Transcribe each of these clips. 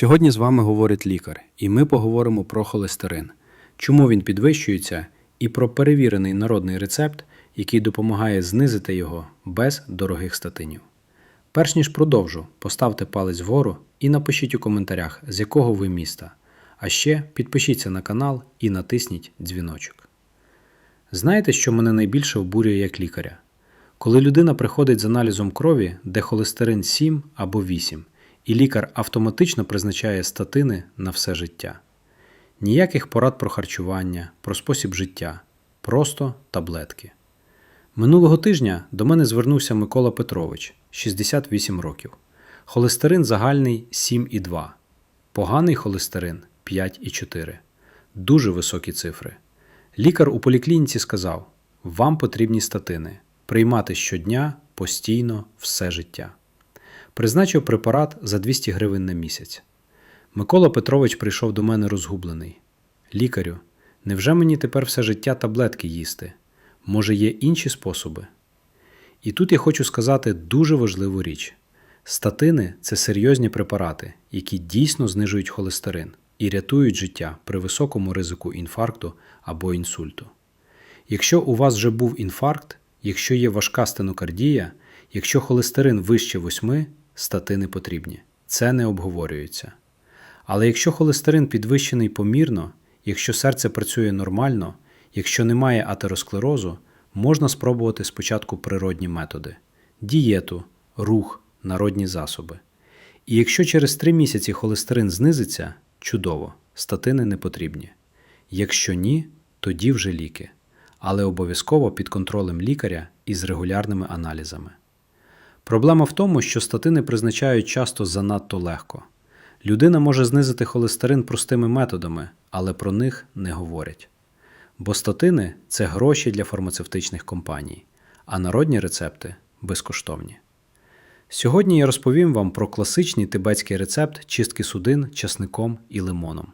Сьогодні з вами говорить лікар, і ми поговоримо про холестерин, чому він підвищується, і про перевірений народний рецепт, який допомагає знизити його без дорогих статинів. Перш ніж продовжу, поставте палець вгору і напишіть у коментарях, з якого ви міста. А ще підпишіться на канал і натисніть дзвіночок. Знаєте, що мене найбільше обурює як лікаря? Коли людина приходить з аналізом крові, де холестерин 7 або 8, і лікар автоматично призначає статини на все життя. Ніяких порад про харчування, про спосіб життя, просто таблетки. Минулого тижня до мене звернувся Микола Петрович, 68 років. Холестерин загальний 7,2, поганий холестерин 5,4. Дуже високі цифри. Лікар у поліклініці сказав: вам потрібні статини приймати щодня, постійно, все життя. Призначив препарат за 200 гривень на місяць. Микола Петрович прийшов до мене розгублений. Лікарю, невже мені тепер все життя таблетки їсти? Може, є інші способи? І тут я хочу сказати дуже важливу річ: статини це серйозні препарати, які дійсно знижують холестерин і рятують життя при високому ризику інфаркту або інсульту. Якщо у вас вже був інфаркт, якщо є важка стенокардія, якщо холестерин вище 8, статини потрібні. Це не обговорюється. Але якщо холестерин підвищений помірно, якщо серце працює нормально, якщо немає атеросклерозу, можна спробувати спочатку природні методи дієту, рух, народні засоби. І якщо через 3 місяці холестерин знизиться, чудово, статини не потрібні. Якщо ні, тоді вже ліки, але обов'язково під контролем лікаря і з регулярними аналізами. Проблема в тому, що статини призначають часто занадто легко. Людина може знизити холестерин простими методами, але про них не говорять. Бо статини це гроші для фармацевтичних компаній, а народні рецепти безкоштовні. Сьогодні я розповім вам про класичний тибетський рецепт чистки судин часником і лимоном.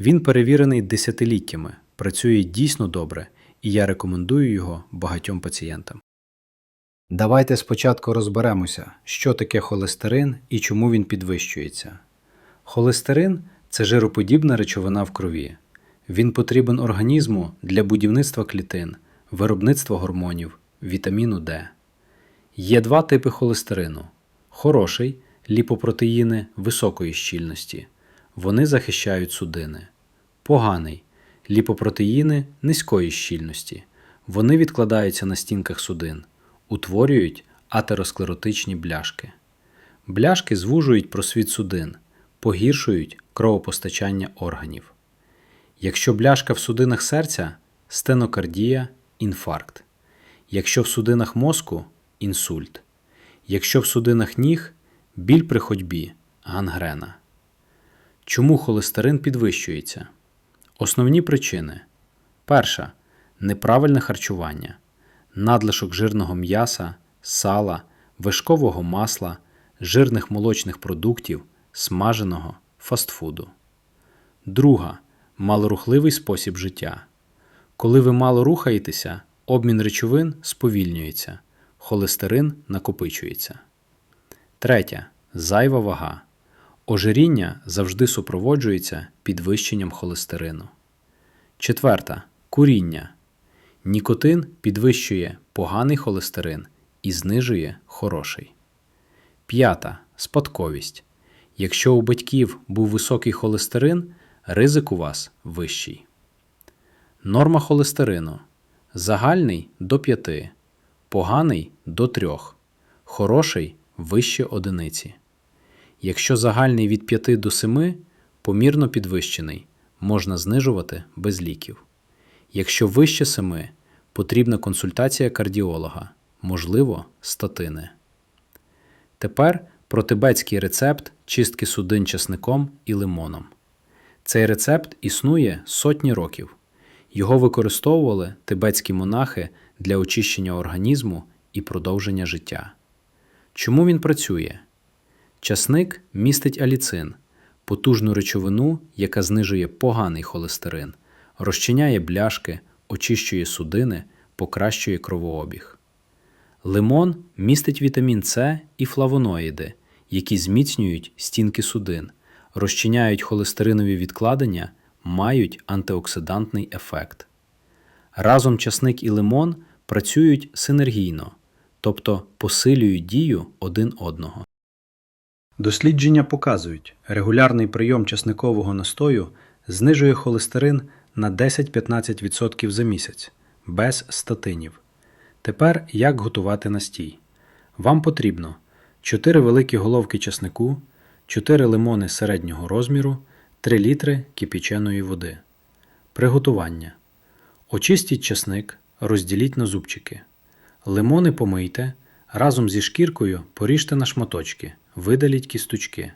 Він перевірений десятиліттями, працює дійсно добре, і я рекомендую його багатьом пацієнтам. Давайте спочатку розберемося, що таке холестерин і чому він підвищується. Холестерин це жироподібна речовина в крові. Він потрібен організму для будівництва клітин, виробництва гормонів, вітаміну Д. Є два типи холестерину: хороший ліпопротеїни високої щільності. Вони захищають судини. Поганий ліпопротеїни низької щільності. Вони відкладаються на стінках судин утворюють атеросклеротичні бляшки. Бляшки звужують просвіт судин, погіршують кровопостачання органів. Якщо бляшка в судинах серця стенокардія, інфаркт. Якщо в судинах мозку інсульт. Якщо в судинах ніг біль при ходьбі, гангрена. Чому холестерин підвищується? Основні причини: перша неправильне харчування надлишок жирного м'яса, сала, вишкового масла, жирних молочних продуктів, смаженого фастфуду. Друга малорухливий спосіб життя. Коли ви мало рухаєтеся, обмін речовин сповільнюється, холестерин накопичується. Третя зайва вага. Ожиріння завжди супроводжується підвищенням холестерину. Четверта куріння. Нікотин підвищує поганий холестерин і знижує хороший. П'ята спадковість. Якщо у батьків був високий холестерин, ризик у вас вищий. Норма холестерину. Загальний до 5, поганий до 3, хороший вище одиниці. Якщо загальний від 5 до 7, помірно підвищений, можна знижувати без ліків. Якщо вище 7, потрібна консультація кардіолога, можливо, статини. Тепер про тибетський рецепт чистки судин часником і лимоном. Цей рецепт існує сотні років. Його використовували тибетські монахи для очищення організму і продовження життя. Чому він працює? Часник містить аліцин, потужну речовину, яка знижує поганий холестерин, розчиняє бляшки, очищує судини, покращує кровообіг. Лимон містить вітамін С і флавоноїди, які зміцнюють стінки судин, розчиняють холестеринові відкладення, мають антиоксидантний ефект. Разом часник і лимон працюють синергійно, тобто посилюють дію один одного. Дослідження показують, регулярний прийом часникового настою знижує холестерин на 10-15% за місяць без статинів. Тепер як готувати настій? Вам потрібно 4 великі головки часнику, 4 лимони середнього розміру, 3 літри кипяченої води. Приготування. Очистіть часник, розділіть на зубчики. Лимони помийте, разом зі шкіркою поріжте на шматочки, видаліть кісточки.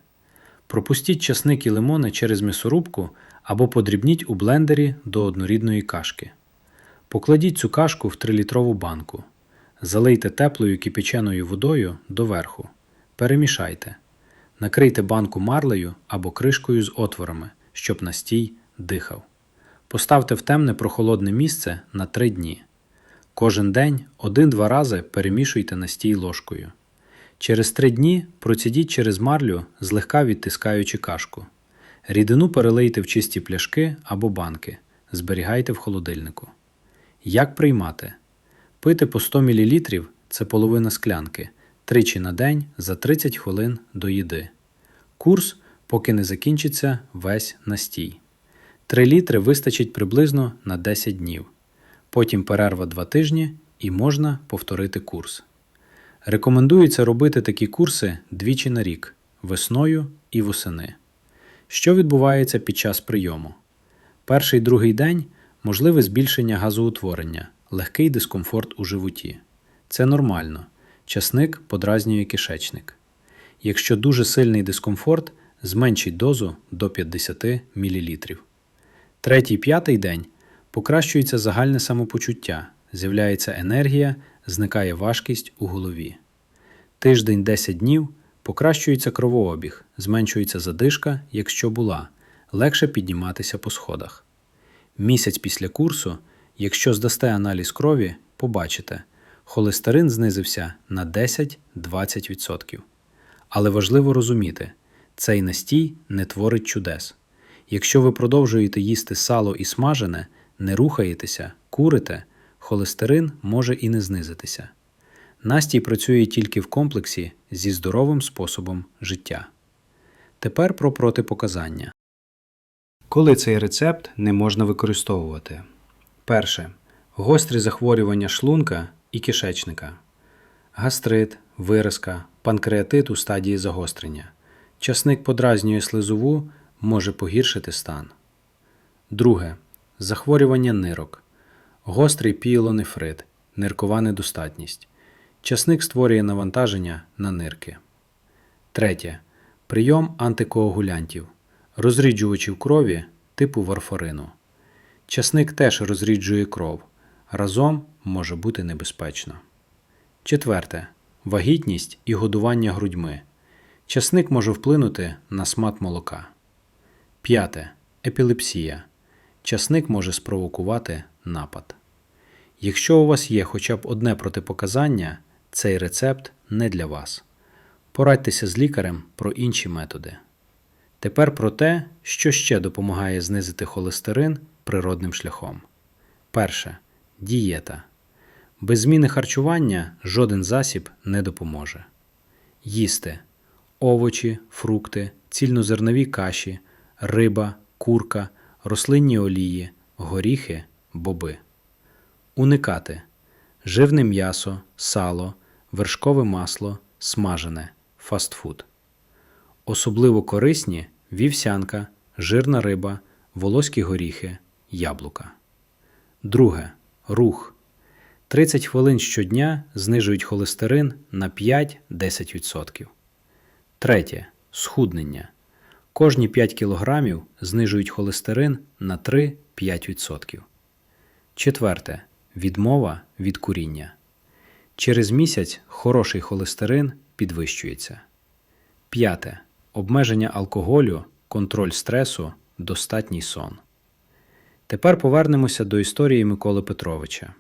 Пропустіть часник і лимони через м'ясорубку або подрібніть у блендері до однорідної кашки. Покладіть цю кашку в 3-літрову банку. Залийте теплою кипяченою водою доверху. Перемішайте. Накрийте банку марлею або кришкою з отворами, щоб настій дихав. Поставте в темне прохолодне місце на 3 дні. Кожен день один-два рази перемішуйте настій ложкою. Через 3 дні процідіть через марлю, злегка відтискаючи кашку. Рідину перелийте в чисті пляшки або банки. Зберігайте в холодильнику. Як приймати? Пити по 100 мл це половина склянки, тричі на день за 30 хвилин до їди. Курс, поки не закінчиться весь настій. 3 літри вистачить приблизно на 10 днів. Потім перерва 2 тижні і можна повторити курс. Рекомендується робити такі курси двічі на рік весною і восени. Що відбувається під час прийому? Перший другий день можливе збільшення газоутворення, легкий дискомфорт у животі. Це нормально. Часник подразнює кишечник. Якщо дуже сильний дискомфорт, зменшіть дозу до 50 мл. Третій п'ятий день покращується загальне самопочуття, з'являється енергія, зникає важкість у голові. Тиждень 10 днів покращується кровообіг, зменшується задишка, якщо була, легше підніматися по сходах. Місяць після курсу, якщо здасте аналіз крові, побачите, холестерин знизився на 10-20%. Але важливо розуміти, цей настій не творить чудес. Якщо ви продовжуєте їсти сало і смажене, не рухаєтеся, курите, холестерин може і не знизитися. Настій працює тільки в комплексі зі здоровим способом життя. Тепер про протипоказання. Коли цей рецепт не можна використовувати? Перше. Гострі захворювання шлунка і кишечника, гастрит, виразка, панкреатит у стадії загострення. Часник подразнює слизову, може погіршити стан. Друге. Захворювання нирок, гострий піелонефрит, ниркова недостатність. Часник створює навантаження на нирки. Третє. Прийом антикоагулянтів, розріджувачів крові типу варфарину. Часник теж розріджує кров. Разом може бути небезпечно. Четверте. Вагітність і годування грудьми. Часник може вплинути на смак молока. П'яте. Епілепсія. Часник може спровокувати напад. Якщо у вас є хоча б одне протипоказання, цей рецепт не для вас. Порадьтеся з лікарем про інші методи. Тепер про те, що ще допомагає знизити холестерин природним шляхом. Перше. Дієта. Без зміни харчування жоден засіб не допоможе. Їсти овочі, фрукти, цільнозернові каші, риба, курка, рослинні олії, горіхи, боби. Уникати живне м'ясо, сало, вершкове масло, смажене, фастфуд. Особливо корисні вівсянка, жирна риба, волоські горіхи, яблука. Друге. Рух. 30 хвилин щодня знижують холестерин на 5-10%. Третє. Схуднення. Кожні 5 кг знижують холестерин на 3-5%. Четверте. Відмова від куріння. Через місяць хороший холестерин підвищується. П'яте. Обмеження алкоголю, контроль стресу, достатній сон. Тепер повернемося до історії Миколи Петровича.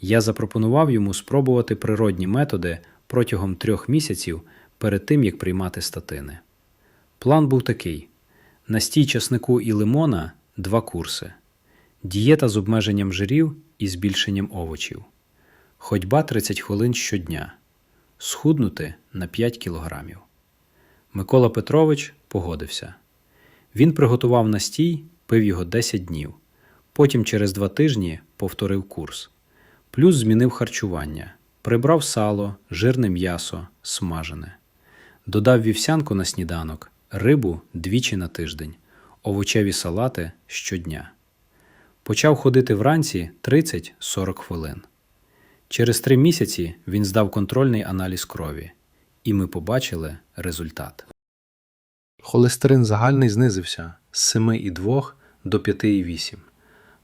Я запропонував йому спробувати природні методи протягом трьох місяців перед тим, як приймати статини. План був такий: Настій часнику і лимона 2 курси. Дієта з обмеженням жирів і збільшенням овочів. Ходьба 30 хвилин щодня. Схуднути на 5 кілограмів. Микола Петрович погодився. Він приготував настій, пив його 10 днів. Потім через два тижні повторив курс. Плюс змінив харчування, прибрав сало, жирне м'ясо, смажене. Додав вівсянку на сніданок, рибу двічі на тиждень, овочеві салати щодня. Почав ходити вранці 30-40 хвилин. Через три місяці він здав контрольний аналіз крові, і ми побачили результат. Холестерин загальний знизився з 7,2 до 5,8.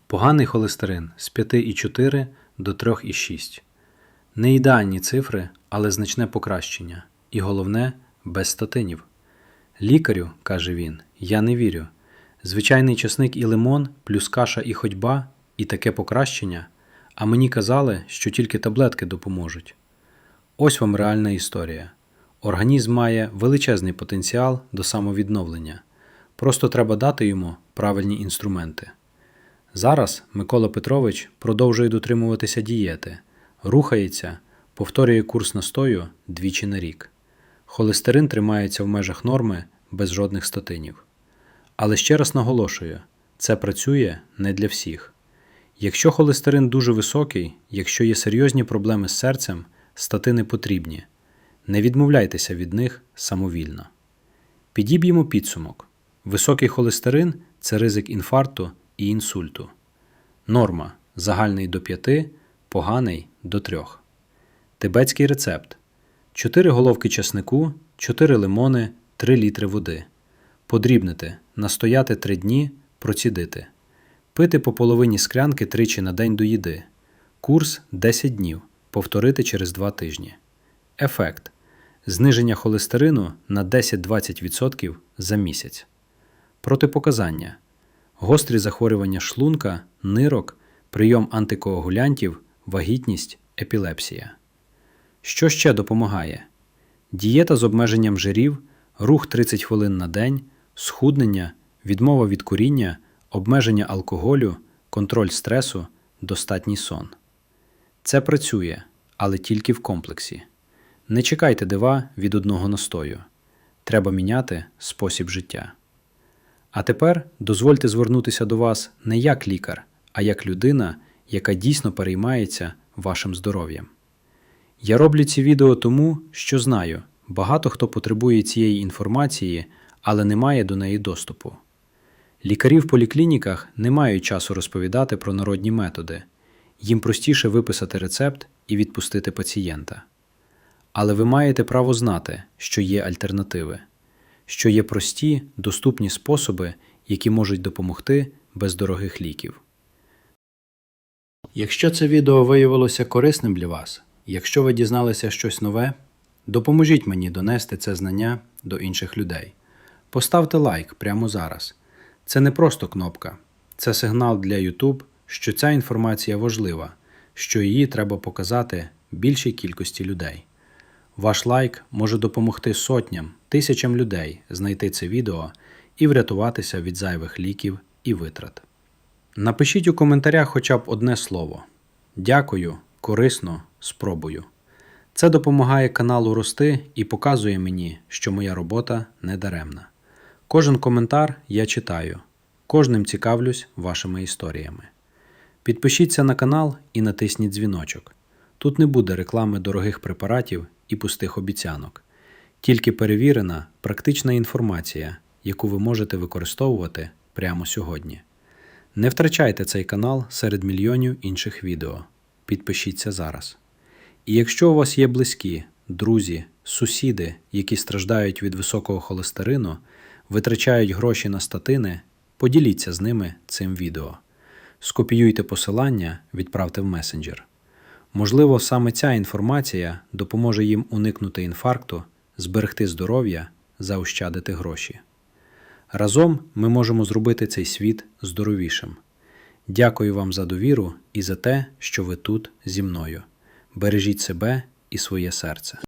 Поганий холестерин з 5,4 до 3,6. Не ідеальні цифри, але значне покращення. І головне без статинів. Лікарю, каже він, я не вірю. Звичайний часник і лимон, плюс каша і ходьба, і таке покращення. А мені казали, що тільки таблетки допоможуть. Ось вам реальна історія. Організм має величезний потенціал до самовідновлення. Просто треба дати йому правильні інструменти. Зараз Микола Петрович продовжує дотримуватися дієти, рухається, повторює курс настою двічі на рік. Холестерин тримається в межах норми без жодних статинів. Але ще раз наголошую, це працює не для всіх. Якщо холестерин дуже високий, якщо є серйозні проблеми з серцем, статини потрібні. Не відмовляйтеся від них самовільно. Підіб'ємо підсумок. Високий холестерин це ризик інфаркту і інсульту. Норма загальний до 5, поганий до 3. Тибетський рецепт: 4 головки часнику, 4 лимони, 3 літри води. Подрібнити, настояти 3 дні, процідити. Пити по половині склянки тричі на день до їди. Курс 10 днів. Повторити через 2 тижні. Ефект зниження холестерину на 10-20% за місяць. Протипоказання гострі захворювання шлунка, нирок, прийом антикоагулянтів, вагітність, епілепсія. Що ще допомагає? Дієта з обмеженням жирів, рух 30 хвилин на день, схуднення, відмова від куріння, обмеження алкоголю, контроль стресу, достатній сон. Це працює, але тільки в комплексі. Не чекайте дива від одного настою. Треба міняти спосіб життя. А тепер дозвольте звернутися до вас не як лікар, а як людина, яка дійсно переймається вашим здоров'ям. Я роблю ці відео тому, що знаю, багато хто потребує цієї інформації, але не має до неї доступу. Лікарі в поліклініках не мають часу розповідати про народні методи, їм простіше виписати рецепт і відпустити пацієнта. Але ви маєте право знати, що є альтернативи, що є прості, доступні способи, які можуть допомогти без дорогих ліків. Якщо це відео виявилося корисним для вас, якщо ви дізналися щось нове, допоможіть мені донести це знання до інших людей. Поставте лайк прямо зараз. Це не просто кнопка, це сигнал для YouTube, що ця інформація важлива, що її треба показати більшій кількості людей. Ваш лайк може допомогти сотням, тисячам людей знайти це відео і врятуватися від зайвих ліків і витрат. Напишіть у коментарях хоча б одне слово. Дякую, корисно, спробую. Це допомагає каналу рости і показує мені, що моя робота не даремна. Кожен коментар я читаю, кожним цікавлюсь вашими історіями. Підпишіться на канал і натисніть дзвіночок. Тут не буде реклами дорогих препаратів і пустих обіцянок, тільки перевірена, практична інформація, яку ви можете використовувати прямо сьогодні. Не втрачайте цей канал серед мільйонів інших відео. Підпишіться зараз. І якщо у вас є близькі, друзі, сусіди, які страждають від високого холестерину, витрачають гроші на статини, поділіться з ними цим відео. Скопіюйте посилання, відправте в месенджер. Можливо, саме ця інформація допоможе їм уникнути інфаркту, зберегти здоров'я, заощадити гроші. Разом ми можемо зробити цей світ здоровішим. Дякую вам за довіру і за те, що ви тут зі мною. Бережіть себе і своє серце.